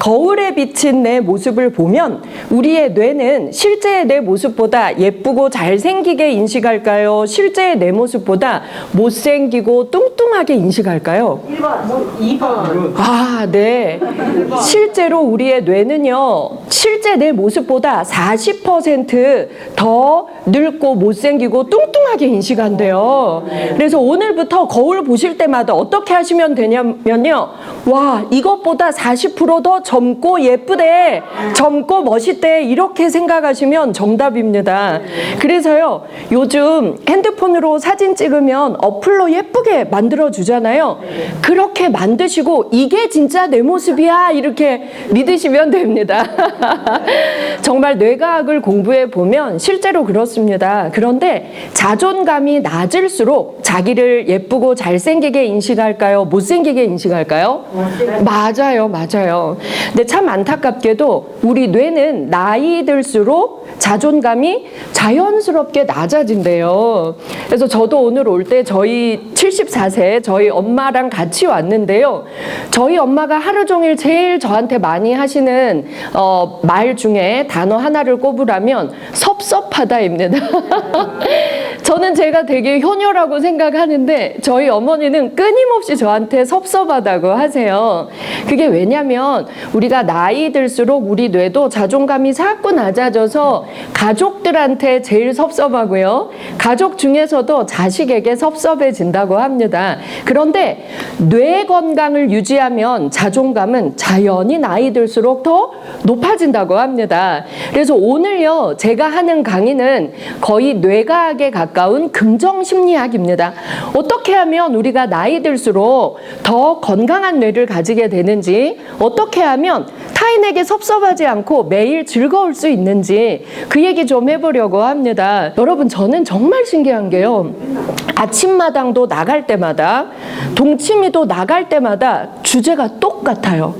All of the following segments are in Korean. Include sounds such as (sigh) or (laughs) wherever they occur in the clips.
거울에 비친 내 모습을 보면 우리의 뇌는 실제의 내 모습보다 예쁘고 잘생기게 인식할까요? 실제의 내 모습보다 못생기고 뚱뚱하게 인식할까요? 2번. 아, 네. 실제로 우리의 뇌는요, 실제 내 모습보다 40%더 늙고 못생기고 뚱뚱하게 인식한대요. 그래서 오늘부터 거울 보실 때마다 어떻게 하시면 되냐면요. 와, 이것보다 40%더 젊고 예쁘대. 젊고 멋있대. 이렇게 생각하시면 정답입니다. 그래서요, 요즘 핸드폰으로 사진 찍으면 어플로 예쁘게 만들어 주잖아요. 그렇게 만드시고 이게 진짜 내 모습이야. 이렇게 믿으시면 됩니다. (laughs) 정말 뇌과학을 공부해 보면 실제로 그렇습니다. 그런데 자존감이 낮을수록 자기를 예쁘고 잘생기게 인식할까요? 못생기게 인식할까요? 맞아요, 맞아요. 근데 참 안타깝게도 우리 뇌는 나이 들수록 자존감이 자연스럽게 낮아진대요. 그래서 저도 오늘 올 때 저희 74세 저희 엄마랑 같이 왔는데요. 저희 엄마가 하루 종일 제일 저한테 많이 하시는 어, 말 중에 단어 하나를 꼽으라면 섭섭하다입니다. (laughs) 저는 제가 되게 효녀라고 생각하는데 저희 어머니는 끊임없이 저한테 섭섭하다고 하세요. 그게 왜냐면 우리가 나이 들수록 우리 뇌도 자존감이 자꾸 낮아져서 가족들한테 제일 섭섭하고요. 가족 중에서도 자식에게 섭섭해진다고 합니다. 그런데 뇌 건강을 유지하면 자존감은 자연히 나이 들수록 더 높아진다고 합니다. 그래서 오늘요, 제가 하는 강의는 거의 뇌과학에 가까운 긍정 심리학입니다. 어떻게 하면 우리가 나이 들수록 더 건강한 뇌를 가지게 되는지, 어떻게 하면 타인에게 섭섭하지 않고 매일 즐거울 수 있는지 그 얘기 좀 해보려고 합니다. 여러분, 저는 정말 신기한 게요. 아침마당도 나갈 때마다, 동치미도 나갈 때마다 주제가 똑같아요.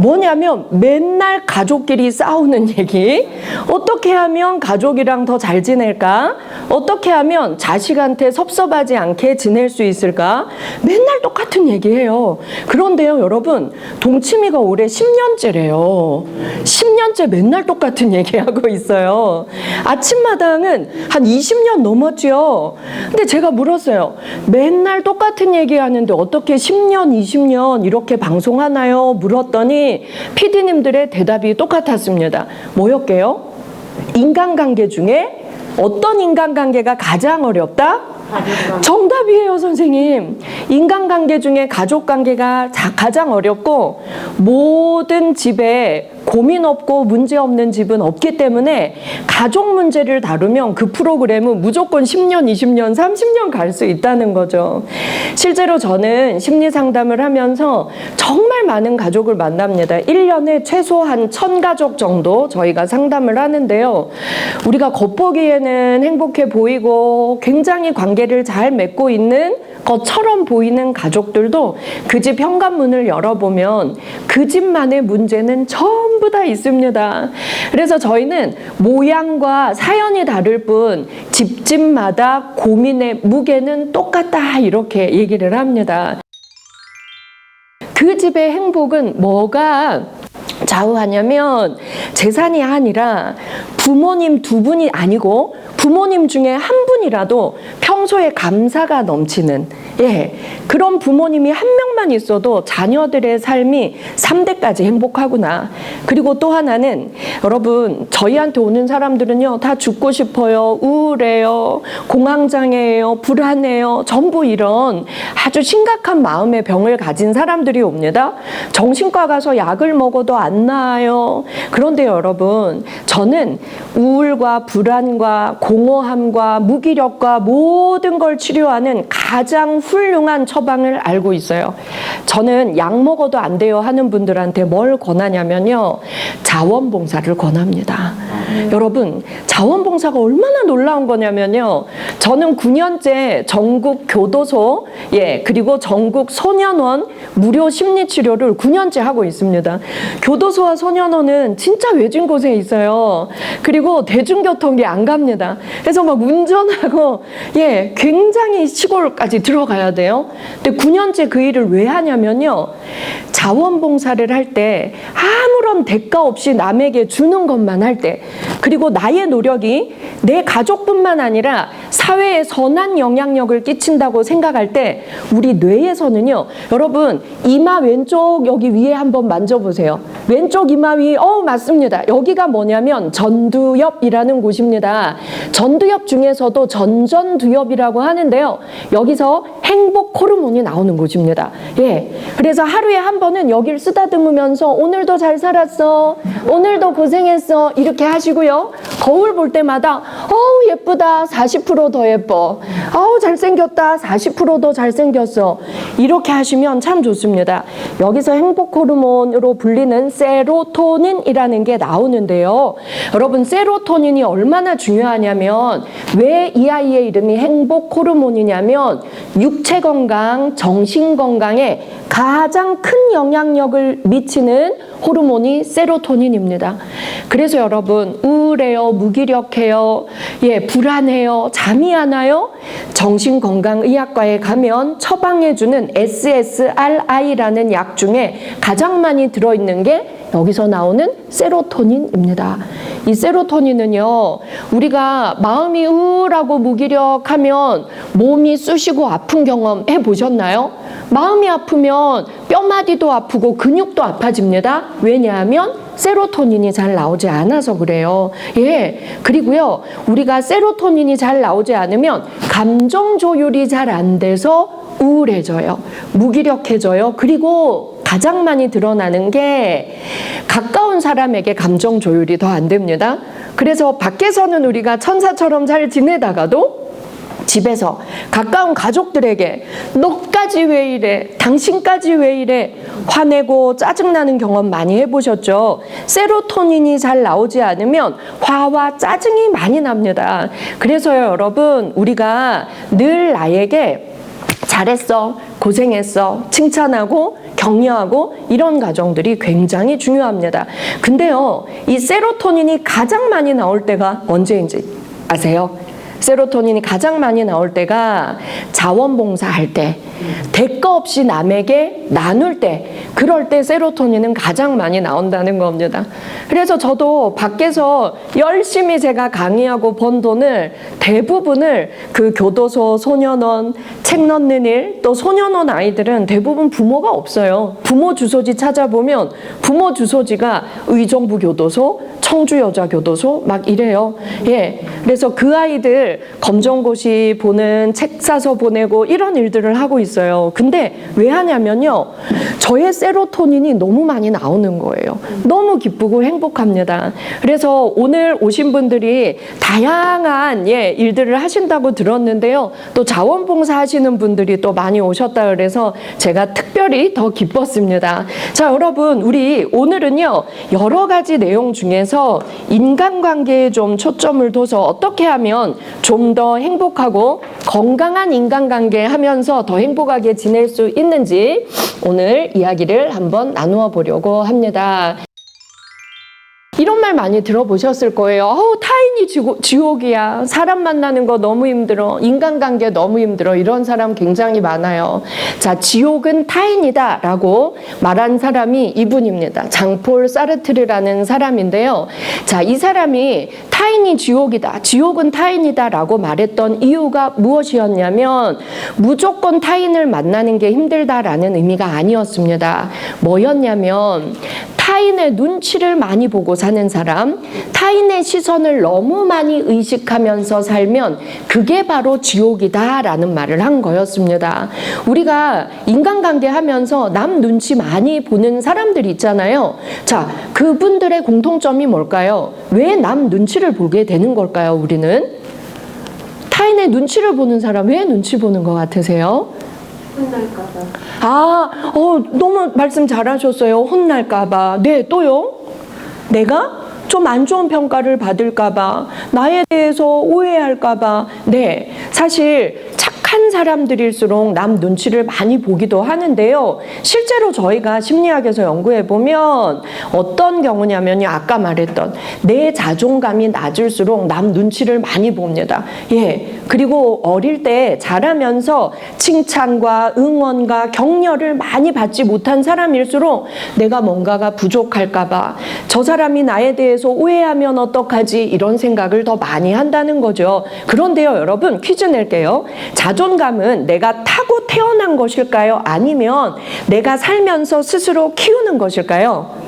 뭐냐면 맨날 가족끼리 싸우는 얘기. 어떻게 하면 가족이랑 더 잘 지낼까? 어떻게 하면 자식한테 섭섭하지 않게 지낼 수 있을까? 맨날 똑같은 얘기해요. 그런데요, 여러분, 동치미가 올해 10년째래요. 10년째 맨날 똑같은 (laughs) 얘기하고 있어요. 아침마당은 한 20년 넘었죠. 근데 제가 물었어요. 맨날 똑같은 얘기 하는데 어떻게 10년, 20년 이렇게 방송하나요? 물었더니 PD님들의 대답이 똑같았습니다. 뭐였게요? 인간관계 중에 어떤 인간관계가 가장 어렵다? 정답이에요, 선생님. 인간관계 중에 가족관계가 자- 가장 어렵고 모든 집에 고민 없고 문제 없는 집은 없기 때문에 가족 문제를 다루면 그 프로그램은 무조건 10년, 20년, 30년 갈 수 있다는 거죠. 실제로 저는 심리 상담을 하면서 정말 많은 가족을 만납니다. 1년에 최소한 1000가족 정도 저희가 상담을 하는데요. 우리가 겉보기에는 행복해 보이고 굉장히 관계를 잘 맺고 있는 것처럼 보이는 가족들도 그 집 현관문을 열어보면 그 집만의 문제는 전부 다 있습니다. 그래서 저희는 모양과 사연이 다를 뿐 집집마다 고민의 무게는 똑같다 이렇게 얘기를 합니다. 그 집의 행복은 뭐가 좌우하냐면 재산이 아니라 부모님 두 분이 아니고 부모님 중에 한 분이라도 평소에 감사가 넘치는 예 그런 부모님이 한 명만 있어도 자녀들의 삶이 3대까지 행복하구나. 그리고 또 하나는 여러분 저희한테 오는 사람들은요 다 죽고 싶어요 우울해요 공황장애예요 불안해요 전부 이런 아주 심각한 마음의 병을 가진 사람들이 옵니다. 정신과 가서 약을 먹어도 안 나아요. 그런데 여러분 저는 우울과 불안과 공허함과 무기력과 모든 걸 치료하는 가장 훌륭한 처방을 알고 있어요. 저는 약 먹어도 안 돼요 하는 분들한테 뭘 권하냐면요. 자원봉사를 권합니다. 여러분, 자원봉사가 얼마나 놀라운 거냐면요. 저는 9년째 전국 교도소, 예, 그리고 전국 소년원 무료 심리치료를 9년째 하고 있습니다. 교도소와 소년원은 진짜 외진 곳에 있어요. 그리고 대중교통이 안 갑니다. 그래서 막 운전하고, 예, 굉장히 시골까지 들어가야 돼요. 근데 9년째 그 일을 왜 하냐면요. 자원봉사를 할 때 아무 아무런 대가 없이 남에게 주는 것만 할 때, 그리고 나의 노력이 내 가족뿐만 아니라 사회에 선한 영향력을 끼친다고 생각할 때, 우리 뇌에서는요, 여러분, 이마 왼쪽 여기 위에 한번 만져보세요. 왼쪽 이마 위, 어, 맞습니다. 여기가 뭐냐면 전두엽이라는 곳입니다. 전두엽 중에서도 전전두엽이라고 하는데요. 여기서 행복 호르몬이 나오는 곳입니다. 예. 그래서 하루에 한 번은 여기를 쓰다듬으면서 오늘도 잘 살았어. 오늘도 고생했어. 이렇게 하시 고요. 거울 볼 때마다 어우 예쁘다. 40%더 예뻐. 어우 잘생겼다. 40%더 잘생겼어. 이렇게 하시면 참 좋습니다. 여기서 행복 호르몬으로 불리는 세로토닌이라는 게 나오는데요. 여러분 세로토닌이 얼마나 중요하냐면 왜 이 아이의 이름이 행복 호르몬이냐면 육체 건강, 정신 건강에 가장 큰 영향력을 미치는 호르몬이 세로토닌입니다. 그래서 여러분 우울해요, 무기력해요, 예 불안해요, 잠이 안 와요. 정신건강의학과에 가면 처방해주는 SSRI라는 약 중에 가장 많이 들어있는 게 여기서 나오는 세로토닌입니다. 이 세로토닌은요, 우리가 마음이 우울하고 무기력하면 몸이 쑤시고 아픈 경험 해 보셨나요? 마음이 아프면 뼈마디도 아프고 근육도 아파집니다. 왜냐하면 세로토닌이 잘 나오지 않아서 그래요. 예. 그리고요, 우리가 세로토닌이 잘 나오지 않으면 감정 조율이 잘 안 돼서 우울해져요. 무기력해져요. 그리고 가장 많이 드러나는 게 가까운 사람에게 감정 조율이 더 안 됩니다. 그래서 밖에서는 우리가 천사처럼 잘 지내다가도 집에서 가까운 가족들에게 너까지 왜 이래? 당신까지 왜 이래? 화내고 짜증나는 경험 많이 해보셨죠? 세로토닌이 잘 나오지 않으면 화와 짜증이 많이 납니다. 그래서요, 여러분, 우리가 늘 나에게 잘했어, 고생했어, 칭찬하고 격려하고 이런 가정들이 굉장히 중요합니다. 근데요, 이 세로토닌이 가장 많이 나올 때가 언제인지 아세요? 세로토닌이 가장 많이 나올 때가 자원봉사 할 때, 대가 없이 남에게 나눌 때, 그럴 때 세로토닌은 가장 많이 나온다는 겁니다. 그래서 저도 밖에서 열심히 제가 강의하고 번 돈을 대부분을 그 교도소, 소년원, 책 넣는 일, 또 소년원 아이들은 대부분 부모가 없어요. 부모 주소지 찾아보면 부모 주소지가 의정부 교도소, 청주여자교도소 막 이래요. 예. 그래서 그 아이들 검정고시 보는 책 사서 보내고 이런 일들을 하고 있어요. 근데 왜 하냐면요. 저의 세로토닌이 너무 많이 나오는 거예요. 너무 기쁘고 행복합니다. 그래서 오늘 오신 분들이 다양한 예, 일들을 하신다고 들었는데요. 또 자원봉사 하시는 분들이 또 많이 오셨다 그래서 제가 특별히 더 기뻤습니다. 자, 여러분, 우리 오늘은요. 여러 가지 내용 중에서 인간관계에 좀 초점을 둬서 어떻게 하면 좀 더 행복하고 건강한 인간관계 하면서 더 행복하게 지낼 수 있는지 오늘 이야기를 한번 나누어 보려고 합니다. 이런 말 많이 들어보셨을 거예요. 어우, 타인이 지고, 지옥이야. 사람 만나는 거 너무 힘들어. 인간관계 너무 힘들어. 이런 사람 굉장히 많아요. 자, 지옥은 타인이다. 라고 말한 사람이 이분입니다. 장폴 사르트르라는 사람인데요. 자, 이 사람이 타인이 지옥이다. 지옥은 타인이다. 라고 말했던 이유가 무엇이었냐면 무조건 타인을 만나는 게 힘들다라는 의미가 아니었습니다. 뭐였냐면 타인의 눈치를 많이 보고 사는 사람, 타인의 시선을 너무 많이 의식하면서 살면 그게 바로 지옥이다라는 말을 한 거였습니다. 우리가 인간관계 하면서 남 눈치 많이 보는 사람들 있잖아요. 자, 그분들의 공통점이 뭘까요? 왜 남 눈치를 보게 되는 걸까요, 우리는? 타인의 눈치를 보는 사람 왜 눈치 보는 것 같으세요? 혼날까봐. 아, 어, 너무 말씀 잘하셨어요. 혼날까봐. 네, 또요? 내가 좀 안 좋은 평가를 받을까봐, 나에 대해서 오해할까봐. 네, 사실 착한 사람들일수록 남 눈치를 많이 보기도 하는데요. 실제로 저희가 심리학에서 연구해 보면 어떤 경우냐면요. 아까 말했던 내 자존감이 낮을수록 남 눈치를 많이 봅니다. 예. 그리고 어릴 때 자라면서 칭찬과 응원과 격려를 많이 받지 못한 사람일수록 내가 뭔가가 부족할까봐 저 사람이 나에 대해서 오해하면 어떡하지 이런 생각을 더 많이 한다는 거죠. 그런데요, 여러분 퀴즈 낼게요. 자존 감은 내가 타고 태어난 것일까요? 아니면 내가 살면서 스스로 키우는 것일까요?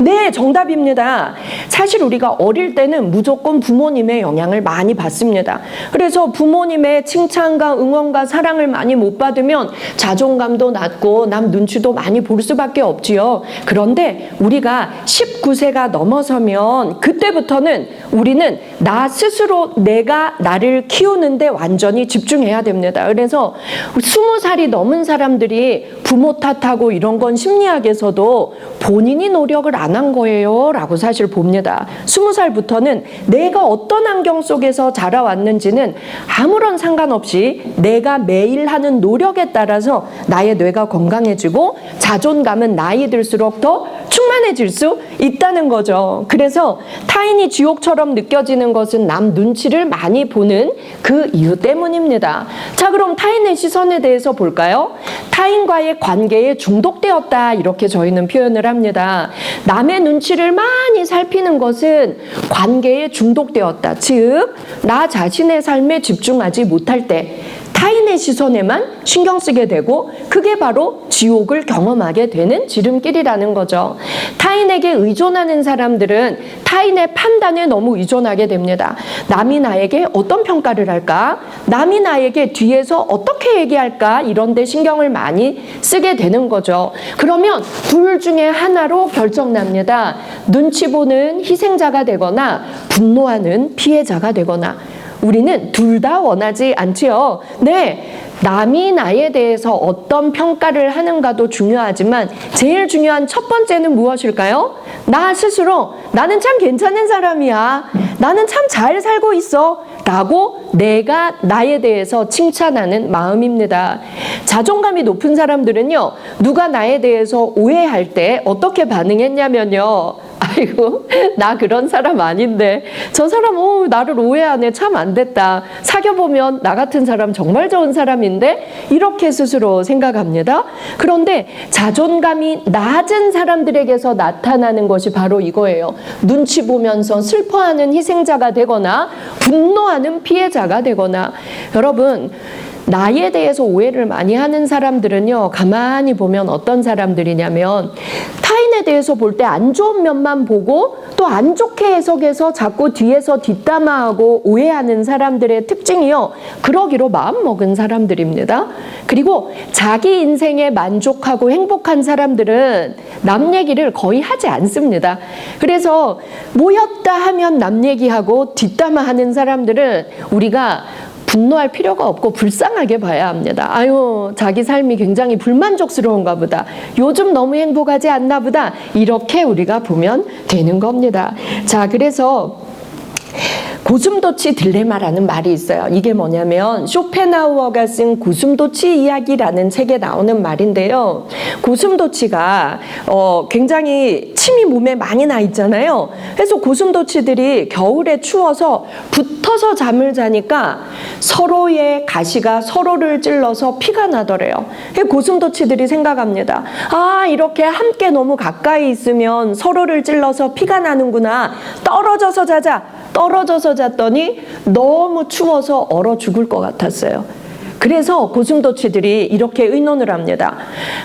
네, 정답입니다. 사실 우리가 어릴 때는 무조건 부모님의 영향을 많이 받습니다. 그래서 부모님의 칭찬과 응원과 사랑을 많이 못 받으면 자존감도 낮고 남 눈치도 많이 볼 수밖에 없지요. 그런데 우리가 19세가 넘어서면 그때부터는 우리는 나 스스로 내가 나를 키우는데 완전히 집중해야 됩니다. 그래서 20살이 넘은 사람들이 부모 탓하고 이런 건 심리학에서도 본인이 노력을 안 한 거예요. 라고 사실 봅니다. 20살부터는 내가 어떤 환경 속에서 자라왔는지는 아무런 상관없이 내가 매일 하는 노력에 따라서 나의 뇌가 건강해지고 자존감은 나이 들수록 더 충만해질 수 있다는 거죠. 그래서 타인이 지옥처럼 느껴지는 것은 남 눈치를 많이 보는 그 이유 때문입니다. 자, 그럼 타인의 시선에 대해서 볼까요? 타인과의 관계에 중독되었다. 이렇게 저희는 표현을 합니다. 남의 눈치를 많이 살피는 것은 관계에 중독되었다. 즉, 나 자신의 삶에 집중하지 못할 때 타인의 시선에만 신경 쓰게 되고 그게 바로 지옥을 경험하게 되는 지름길이라는 거죠. 타인에게 의존하는 사람들은 타인의 판단에 너무 의존하게 됩니다. 남이 나에게 어떤 평가를 할까? 남이 나에게 뒤에서 어떻게 얘기할까? 이런 데 신경을 많이 쓰게 되는 거죠. 그러면 둘 중에 하나로 결정납니다. 눈치 보는 희생자가 되거나 분노하는 피해자가 되거나 우리는 둘 다 원하지 않지요. 네. 남이 나에 대해서 어떤 평가를 하는가도 중요하지만 제일 중요한 첫 번째는 무엇일까요? 나 스스로 나는 참 괜찮은 사람이야. 나는 참 잘 살고 있어. 라고 내가 나에 대해서 칭찬하는 마음입니다. 자존감이 높은 사람들은요, 누가 나에 대해서 오해할 때 어떻게 반응했냐면요. 아이고, (laughs) 나 그런 사람 아닌데. 저 사람, 어, 나를 오해하네. 참 안 됐다. 사귀어 보면 나 같은 사람 정말 좋은 사람인데? 이렇게 스스로 생각합니다. 그런데 자존감이 낮은 사람들에게서 나타나는 것이 바로 이거예요. 눈치 보면서 슬퍼하는 희생자가 되거나, 분노하는 피해자가 되거나. 여러분, 나에 대해서 오해를 많이 하는 사람들은요, 가만히 보면 어떤 사람들이냐면, 타인에 대해서 볼 때 안 좋은 면만 보고 또 안 좋게 해석해서 자꾸 뒤에서 뒷담화하고 오해하는 사람들의 특징이요. 그러기로 마음먹은 사람들입니다. 그리고 자기 인생에 만족하고 행복한 사람들은 남 얘기를 거의 하지 않습니다. 그래서 모였다 하면 남 얘기하고 뒷담화하는 사람들은 우리가 분노할 필요가 없고 불쌍하게 봐야 합니다. 아유, 자기 삶이 굉장히 불만족스러운가 보다. 요즘 너무 행복하지 않나 보다. 이렇게 우리가 보면 되는 겁니다. 자, 그래서 고슴도치 딜레마라는 말이 있어요. 이게 뭐냐면 쇼펜하우어가 쓴 고슴도치 이야기라는 책에 나오는 말인데요. 고슴도치가 어, 굉장히 침이 몸에 많이 나 있잖아요. 그래서 고슴도치들이 겨울에 추워서 붙어서 잠을 자니까 서로의 가시가 서로를 찔러서 피가 나더래요. 고슴도치들이 생각합니다. 아 이렇게 함께 너무 가까이 있으면 서로를 찔러서 피가 나는구나. 떨어져서 자자. 떨어져서 잤더니 너무 추워서 얼어 죽을 것 같았어요. 그래서 고슴도치들이 이렇게 의논을 합니다.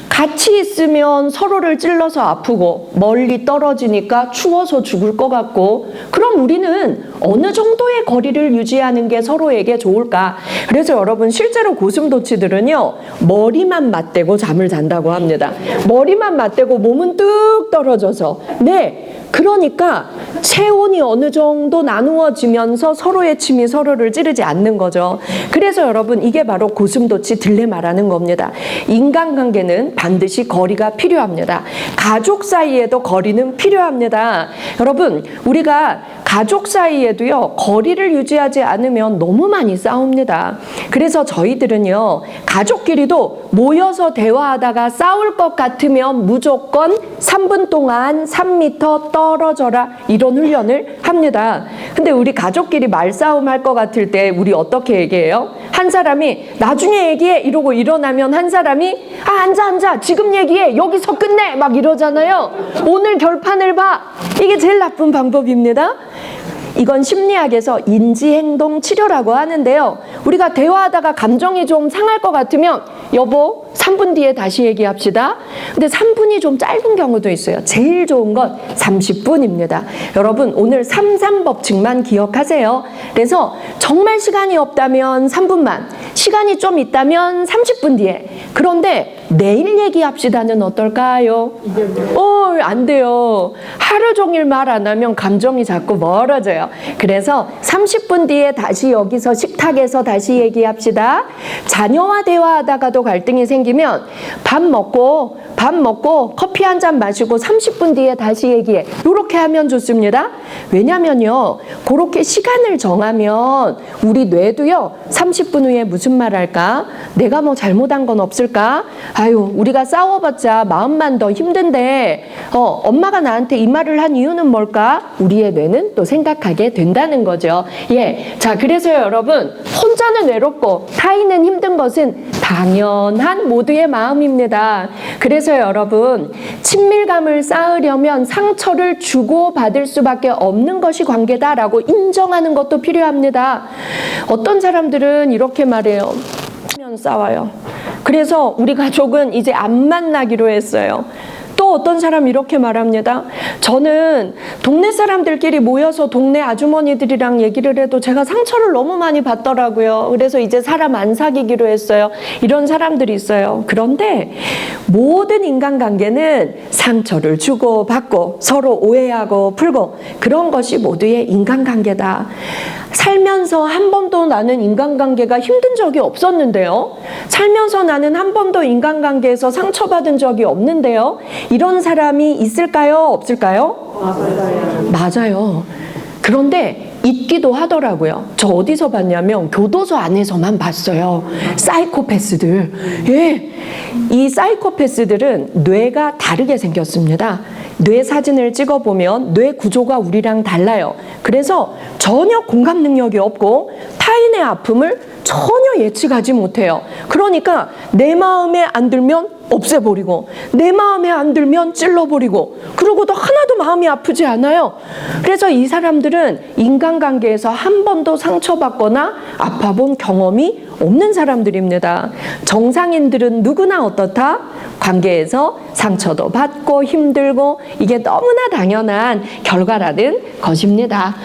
같이 있으면 서로를 찔러서 아프고 멀리 떨어지니까 추워서 죽을 것 같고 그럼 우리는 어느 정도의 거리를 유지하는 게 서로에게 좋을까? 그래서 여러분 실제로 고슴도치들은요 머리만 맞대고 잠을 잔다고 합니다. 머리만 맞대고 몸은 뚝 떨어져서 네 그러니까 체온이 어느 정도 나누어지면서 서로의 침이 서로를 찌르지 않는 거죠. 그래서 여러분 이게 바로 고슴도치 딜레마라는 겁니다. 인간관계는 반드시 거리가 필요합니다. 가족 사이에도 거리는 필요합니다. 여러분 우리가 가족 사이에도요 거리를 유지하지 않으면 너무 많이 싸웁니다. 그래서 저희들은요 가족끼리도 모여서 대화하다가 싸울 것 같으면 무조건 3분 동안 3미터 떨어져라 이런 훈련을 합니다. 근데 우리 가족끼리 말싸움 할 것 같을 때 우리 어떻게 얘기해요? 한 사람이 나중에 얘기해 이러고 일어나면 한 사람이 아 앉아 앉아 지금 얘기해 여기서 끝내 막 이러잖아요. 오늘 결판을 봐 이게 제일 나쁜 방법입니다. 이건 심리학에서 인지행동 치료라고 하는데요. 우리가 대화하다가 감정이 좀 상할 것 같으면 여보 3분 뒤에 다시 얘기합시다. 근데 3분이 좀 짧은 경우도 있어요. 제일 좋은 건 30분입니다. 여러분 오늘 33법칙만 기억하세요. 그래서 정말 시간이 없다면 3분만, 시간이 좀 있다면 30분 뒤에. 그런데 내일 얘기합시다는 어떨까요? 어, 안 돼요. 하루 종일 말 안 하면 감정이 자꾸 멀어져요. 그래서 30분 뒤에 다시 여기서 식탁에서 다시 얘기합시다. 자녀와 대화하다가도 갈등이 생기면 밥 먹고 밥 먹고 커피 한 잔 마시고 30분 뒤에 다시 얘기해. 이렇게 하면 좋습니다. 왜냐면요. 그렇게 시간을 정하면 우리 뇌도요. 30분 후에 무슨 말 할까? 내가 뭐 잘못한 건 없을까? 아유, 우리가 싸워봤자 마음만 더 힘든데, 어, 엄마가 나한테 이 말을 한 이유는 뭘까? 우리의 뇌는 또 생각하게 된다는 거죠. 예. 자, 그래서요, 여러분. 혼자는 외롭고 타인은 힘든 것은 당연한 모두의 마음입니다. 그래서 여러분, 친밀감을 쌓으려면 상처를 주고 받을 수밖에 없는 것이 관계다라고 인정하는 것도 필요합니다. 어떤 사람들은 이렇게 말해요. 면 싸워요. 그래서 우리 가족은 이제 안 만나기로 했어요. 또 어떤 사람 이렇게 말합니다. 저는 동네 사람들끼리 모여서 동네 아주머니들이랑 얘기를 해도 제가 상처를 너무 많이 받더라고요. 그래서 이제 사람 안 사귀기로 했어요. 이런 사람들이 있어요. 그런데 모든 인간관계는 상처를 주고 받고 서로 오해하고 풀고 그런 것이 모두의 인간관계다. 살면서 한 번도 나는 인간관계가 힘든 적이 없었는데요. 살면서 나는 한 번도 인간관계에서 상처받은 적이 없는데요. 이런 사람이 있을까요? 없을까요? 맞아요. 그런데 있기도 하더라고요. 저 어디서 봤냐면 교도소 안에서만 봤어요. 사이코패스들. 예. 이 사이코패스들은 뇌가 다르게 생겼습니다. 뇌 사진을 찍어보면 뇌 구조가 우리랑 달라요. 그래서 전혀 공감 능력이 없고 타인의 아픔을 전혀 예측하지 못해요. 그러니까 내 마음에 안 들면 없애버리고 내 마음에 안 들면 찔러버리고 그러고도 하나도 마음이 아프지 않아요. 그래서 이 사람들은 인간관계에서 한 번도 상처받거나 아파본 경험이 없는 사람들입니다. 정상인들은 누구나 어떻다? 관계에서 상처도 받고 힘들고 이게 너무나 당연한 결과라는 것입니다.